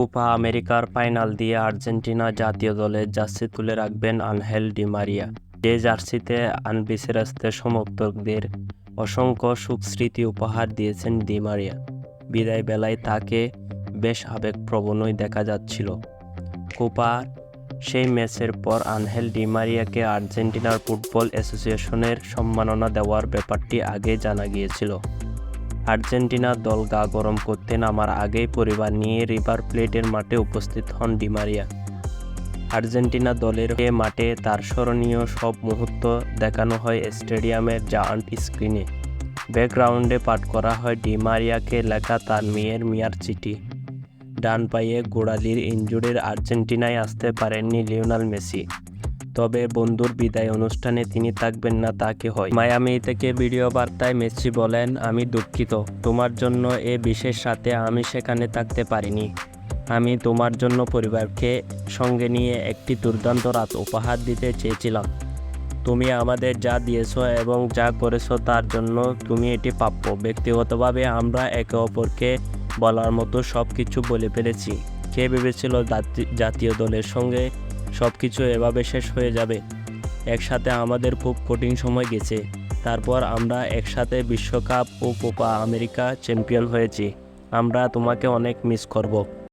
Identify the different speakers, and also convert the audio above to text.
Speaker 1: Copa আমেরিকার final দিয়ে Argentina জাতীয় দলের জার্সি তুলে রাখবেন আনহেল ডি মারিয়া। যে জার্সিতে আনবিসেরাস্তের সমর্থকদের অসংখ্য সুখস্মৃতি উপহার দিয়েছেন ডি মারিয়া। বিদায় বেলায় তাকে বেশ আবেগপ্রবণই দেখা যাচ্ছিল। কোপার সেই ম্যাচের পর আনহেল ডি মারিয়াকে আর্জেন্টিনার ফুটবল অ্যাসোসিয়েশনের সম্মাননা দেওয়ার ব্যাপারটি আগে জানা গিয়েছিল। আর্জেন্টিনার দল গা গরম করতে নামার আগেই পরিবার নিয়ে রিভার প্লেটের মাঠে উপস্থিত হন ডিমারিয়া আর্জেন্টিনা দলের হয়ে মাঠে তার স্মরণীয় সব মুহূর্ত দেখানো হয় স্টেডিয়ামের জায়ান্ট স্ক্রিনে। ব্যাকগ্রাউন্ডে পাঠ করা হয় ডিমারিয়াকে লেখা তার মেয়ের মিয়ার চিঠি। ডান পায়ে গোড়ালির ইনজুরির আর্জেন্টিনায় আসতে পারেননি লিওনাল মেসি। তবে বন্ধুর বিদায় অনুষ্ঠানে তিনি থাকবেন না তাকে হয়? মায়ামি থেকে ভিডিও বার্তায় মেসি বলেন, আমি দুঃখিত। তোমার জন্য এ বিশেষ সাথে আমি সেখানে থাকতে পারিনি। আমি তোমার জন্য পরিবারকে সঙ্গে নিয়ে একটি দুর্দান্ত রাত উপহার দিতে চেয়েছিলাম। তুমি আমাদের যা দিয়েছ এবং যা করেছ তার জন্য তুমি এটি প্রাপ্য। ব্যক্তিগতভাবে আমরা একে অপরকে বলার মতো সব কিছু বলে ফেলেছি। কে ভেবেছিল জাতি- জাতীয় দলের সঙ্গে সব কিছু এভাবে শেষ হয়ে যাবে। একসাথে আমাদের খুব কঠিন সময় গেছে। তারপর আমরা একসাথে বিশ্বকাপ ও কোপা আমেরিকা চ্যাম্পিয়ন হয়েছি। আমরা তোমাকে অনেক মিস করব।